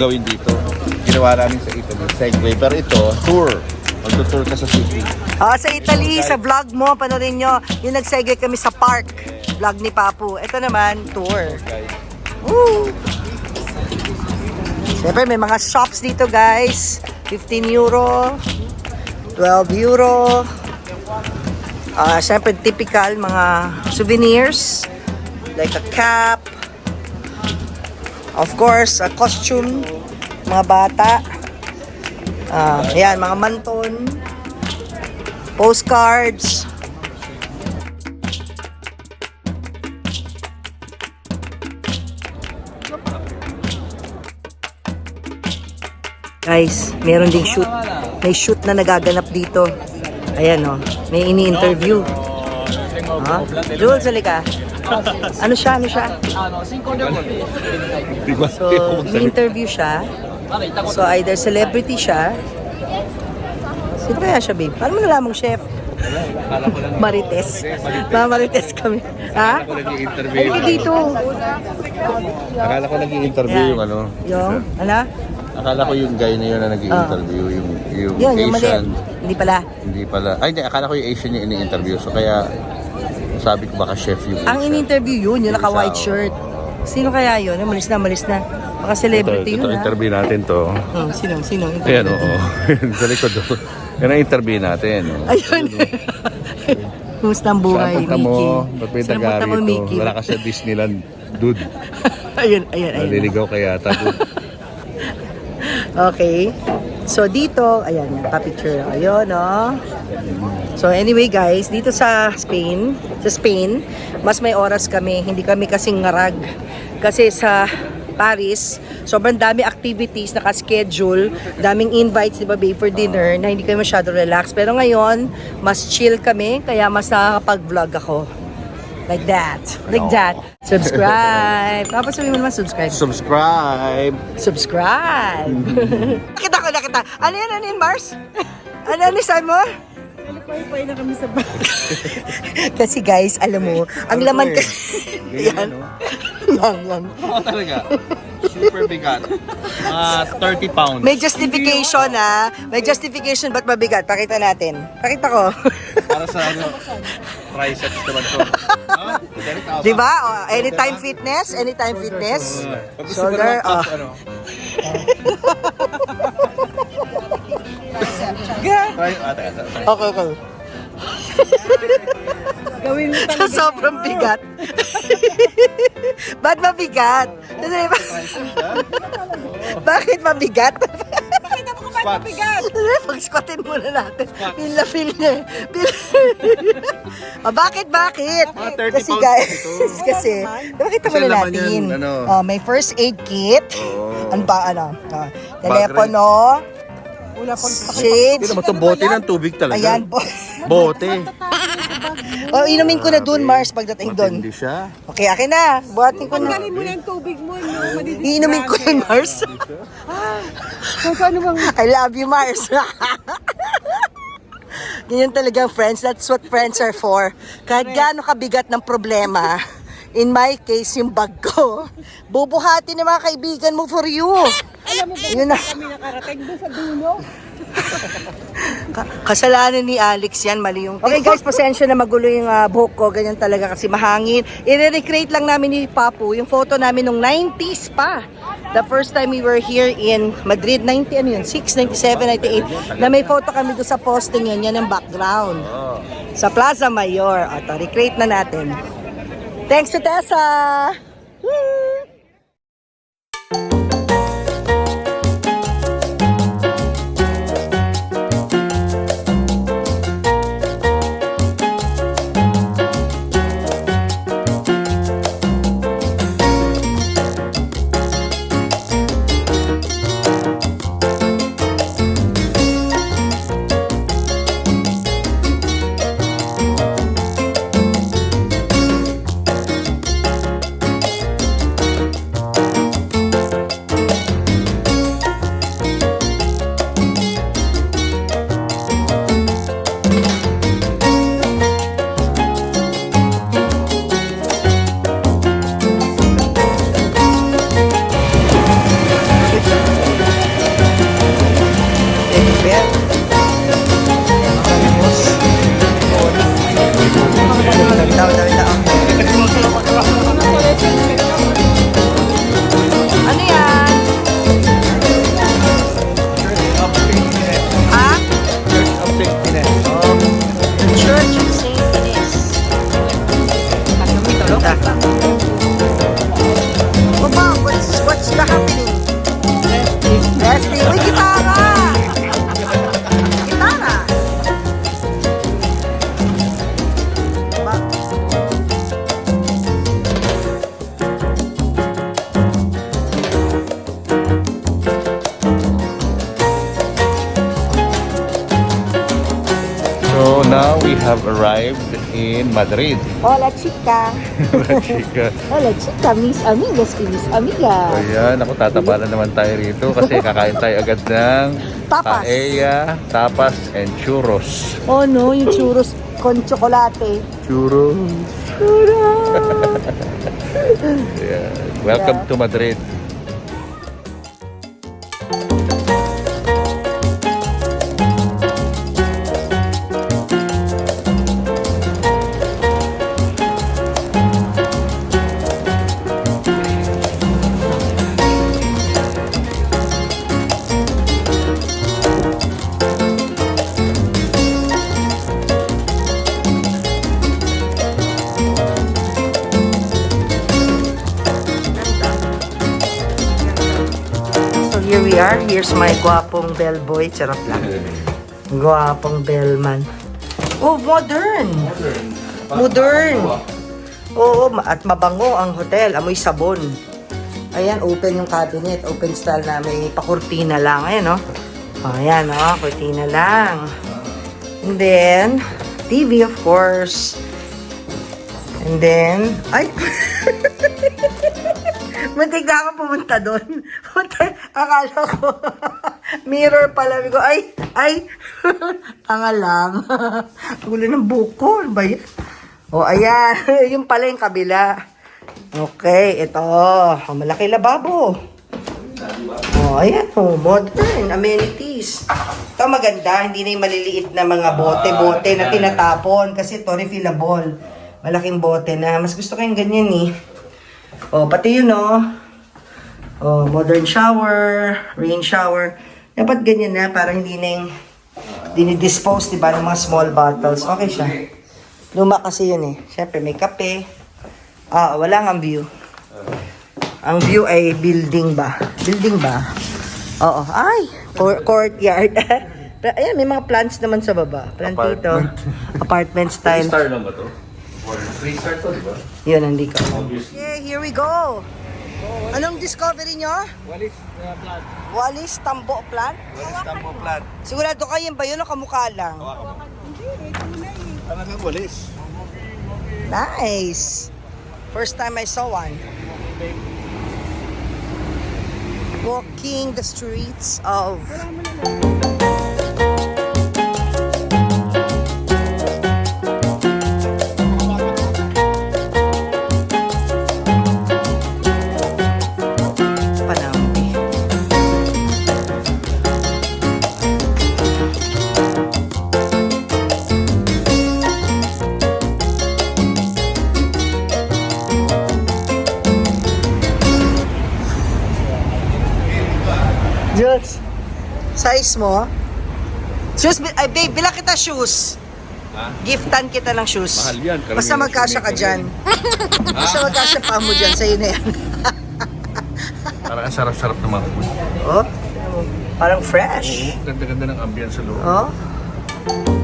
kong gawin dito. Ginawa namin sa Italy, Segway. Pero ito, tour. Magtutour ka sa city. Ah, sa Italy, sa vlog mo, panorin nyo, yung nagsege kami sa park. Vlog ni Papu. Ito naman, tour. Guys, Woo! Siyempre, may mga shops dito, guys. 15 euro, 12 euro. Ah, siyempre, typical mga souvenirs. Like a cap. Of course, a costume. Mga bata. Ah, ayan, mga manton. Postcards. Guys, meron ding shoot. May shoot na nagaganap dito. Ayan oh, may ini-interview. Ha? Jules, halika. Ano siya? Ano siya? di ba? So, ini-interview siya. So, either celebrity siya. Sino kaya siya, babe? Paano mo nalamang chef? Marites. Mga Marites kami. Ha? Halika yung dito. Akala ko nag-i-interview Yan. yung ano. Yung, ano? Akala ko yung guy na yun na nag-i-interview, yung, yung Yun, yung mali. Asian. Hindi pala. Hindi pala. Ay, hindi. Akala ko yung Asian yung ini-interview. So, kaya sabi ko baka chef yung Ang in-interview yun, yung naka-white oh. shirt. Sino kaya yun? Malis na, malis na. Baka Ito, celebrity ito yun, ha? interview natin to. Oh, sino, sino? Ayan, oo. Sa likod do. Yan ang interview natin. oh. Ayun. Kumusta ang buhay, Saan punta Mickey? mo? Ba't may Saan mo? Mickey? Wala ka sa Disneyland, dude. ayun, ayun, ayun. Naliligaw ka yata, dude. Okay. So, dito, ayan, yan, pa-picture. Ayun, no? So, anyway, guys, dito sa Spain, sa Spain, mas may oras kami. Hindi kami kasing ngarag. Kasi sa Paris, sobrang dami activities naka-schedule, daming invites, di ba, babe, for dinner, na hindi kami masyado relax. Pero ngayon, mas chill kami, kaya mas nakakapag-vlog ako. Like that. Like that. Subscribe. Tapos sabihin mo naman subscribe. Subscribe! Subscribe! nakita ko, nakita. Ano yan, ano yan, Mars? Ano, ano saan mo? Nalipay-pay na kami sa bahay. Kasi guys, alam mo, ang Ano laman eh? kasi... Ganyan, no? yan, yan. Oo talaga. Super bigat. Mga 30 pounds. May justification ah. May justification ba't mabigat? Pakita natin. Pakita ko. Para sa ano, triceps naman to. Ah, ganit ako. Di ba? Oh, anytime fitness, anytime fitness. Pag gusto mo Shoulder, naman oh. push, ano? Try, ah, teka. Okay, okay. Gawin mo Sa sobrang bigat. Ba't mabigat? Kasi, bakit mabigat? Squats. Pag-squatin muna natin. Feel na feel niya. eh. Feel... oh, bakit, bakit? Mga 30 Kasi pounds guys, ito. kasi, nakita mo Kasi na laman natin. yan, ano? Oh, may first aid kit. Oo. Ano ba, ano? Oh, telepono. Wala pang Shades. Hindi naman to bote ng tubig talaga. Ayan, bo. Bote. oh, inumin ko na dun, Mars, pagdating dun. Matindi siya. Okay, akin na. Buhatin ko na. Tanggalin mo na yung tubig mo, no? Madidisgrasya. Iinumin ko yun, Mars. Kung paano bang... I love you, Mars. Ganyan talaga, friends. That's what friends are for. Kahit gaano kabigat ng problema, in my case, yung bag ko, bubuhati ng mga kaibigan mo for you. Alam mo ba, Yun na. kami nakarating doon sa dulo? Ka- kasalanan ni Alex yan, mali yung... Okay guys, pasensya na magulo yung ah, buhok ko. Ganyan talaga kasi mahangin. I-recreate lang namin ni Papu yung photo namin nung 90s pa. The first time we were here in Madrid, 90, ano yun, 6, 97, 98, na may photo kami doon sa posting yun, yan ang background. Sa Plaza Mayor. Ito, recreate na natin. Thanks to Tessa! Woo! Have arrived in Madrid. Hola, chica. Chika. Hola, chica. Miss amigas y mis amigas. Ayan, ako tataba na naman tayo rito kasi kakain tayo agad ng Tapas. paella, tapas, and churros. Oh no, yung churros con chocolate. Churros. Churros! Ayan. Welcome to Madrid. Here's my guwapong bellboy. Charot lang. Guwapong bellman. Oh, modern. Modern. Oo, ma- at mabango ang hotel. Amoy sabon. Ayan, open yung cabinet. Open style na may pakurtina lang. Ayan, no? Oh, ayan, no? Kurtina lang. And then, TV, of course. And then, ay! Muntik na ako pumunta doon. Punta, akala ko, mirror pala. Ko, ay, ay, tanga lang. Gulo ng buko. Ano ba yan? O, ayan. yung pala yung kabila. Okay, ito. Oh, malaki lababo. Oh, ayan. Oh, modern. Amenities. Ito maganda. Hindi na yung maliliit na mga bote-bote na tinatapon. Kasi ito refillable. Malaking bote na. Mas gusto ko yung ganyan eh. Oh, pati yun oh. Oh, modern shower, rain shower. Dapat ganyan na para hindi na yung dinidispose, di ba, ng mga small bottles. Okay siya. Luma kasi yun eh. Siyempre, may kape. Ah, wala nga view. Ang view ay building ba? Building ba? Oo. Ay, cour- courtyard. Ayan, may mga plants naman sa baba. Plantito. Apartment style. Star lang ba to? Three star to, di ba? Yun, hindi ko alam. Okay, here we go. Anong discovery nyo? Walis uh, plant. Walis Tambo Plant? Walis tambo plant. Sigurado kayo ba yun o kamukha lang? Talagang walis. Nice! First time I saw one. Walking the streets of... mo? Shoes, ay babe, bilang kita shoes. Ha? Giftan kita ng shoes. Mahal yan, karamihan Basta ng magkasya ka dyan. Basta magkasya pa mo dyan, sa'yo na yan. Parang ang sarap-sarap naman. oh, parang fresh. Ganda-ganda ng ambience sa loob. Oh.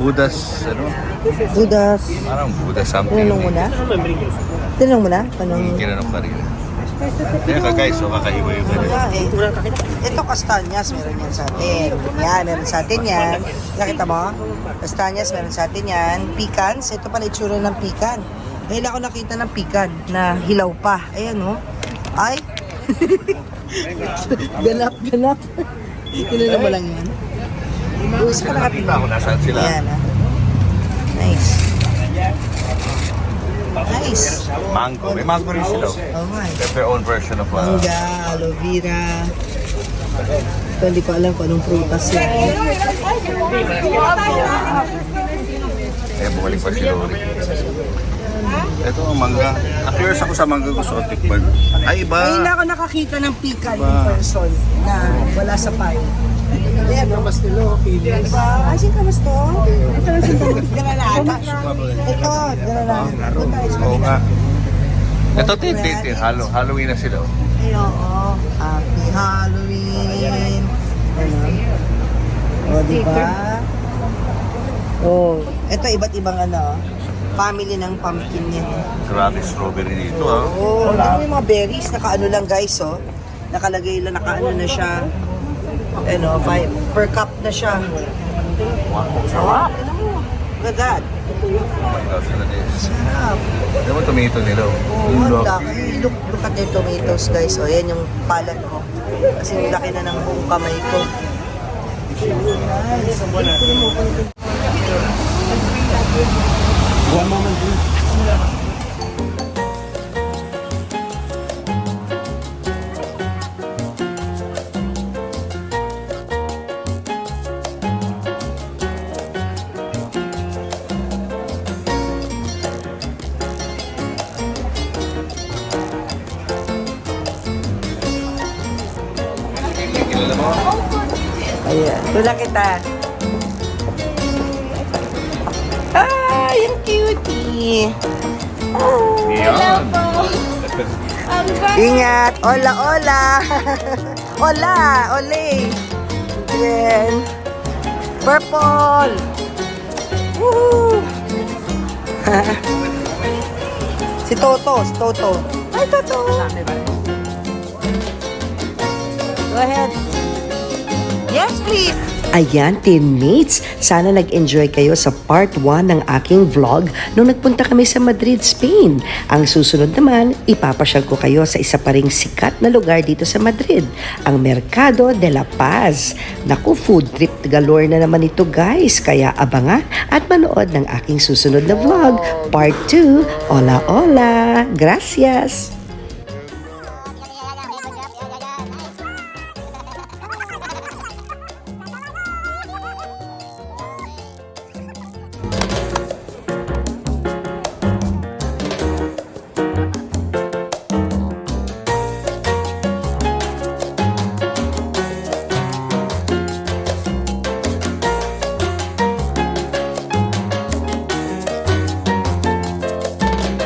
Budas, ano? Budas. Parang Buddha something. Tinanong mo na? Tinanong mo na? Tanong Yung ginanong pa rin. Kaya ka guys, so kakaiba yung eh. Ito kastanyas, meron yan sa atin. Yan, meron sa atin yan. Nakita mo? Kastanyas, meron sa atin yan. Pecans, ito pala itsura ng pecan. Ngayon ako nakita ng pecan na hilaw pa. Ayan, oh. Ay! ganap, ganap. Kilala mo lang yan. Saan ka Nakita ko nasaan sila. Ayan, ah. Nice. Nice. Mango. May mango rin sila. Oh my. Have their own version of uh, Mangga, aloe vera. Ito, hindi ko alam kung anong prutas yan. Eh, bumalik pa si Lori. Ito ang mangga. Na-curious ako sa mangga gusto ko tikman. Ay, iba. Ngayon ako nakakita ng pecan in person na wala sa pie. Ayan, no? Diba? Asin ka mas to? Ito na siya. Galalata. Ito, gano'n lang. Punta, Oo nga. Ito, tin, tin, tin. Halo, Halloween na sila. oh. Ay, oo. Happy Halloween. Ano? O, di ba? Oh, ito iba't ibang ano, family ng pumpkin niya. Grabe strawberry dito, ah. Oh, ano yung mga berries, nakaano lang guys, oh. Nakalagay lang, nakaano na siya. Ano, five, per cup na siya. Sarap. Mo? Look at that. Oh my. Sarap. Alam mo, tomato nila. oh. Oh, Ang laki. Look, look at their tomatoes, guys. O, yan yung palad ko. Kasi laki na ng buong kamay ko. Nice. Kilala mo? Tula kita. Ah, yung cutie. Yan. Ingat. Hola, hola. hola, ole. Yan. Purple. Woohoo. si Toto, si Toto. Hi, Toto. Go ahead. Yes, please. Ayan, teammates. Sana nag-enjoy kayo sa part 1 ng aking vlog nung nagpunta kami sa Madrid, Spain. Ang susunod naman, ipapasyal ko kayo sa isa pa ring sikat na lugar dito sa Madrid, ang Mercado de la Paz. Naku, food trip galore na naman ito guys, kaya abangan at manood ng aking susunod na vlog, part 2. Hola, hola! Gracias!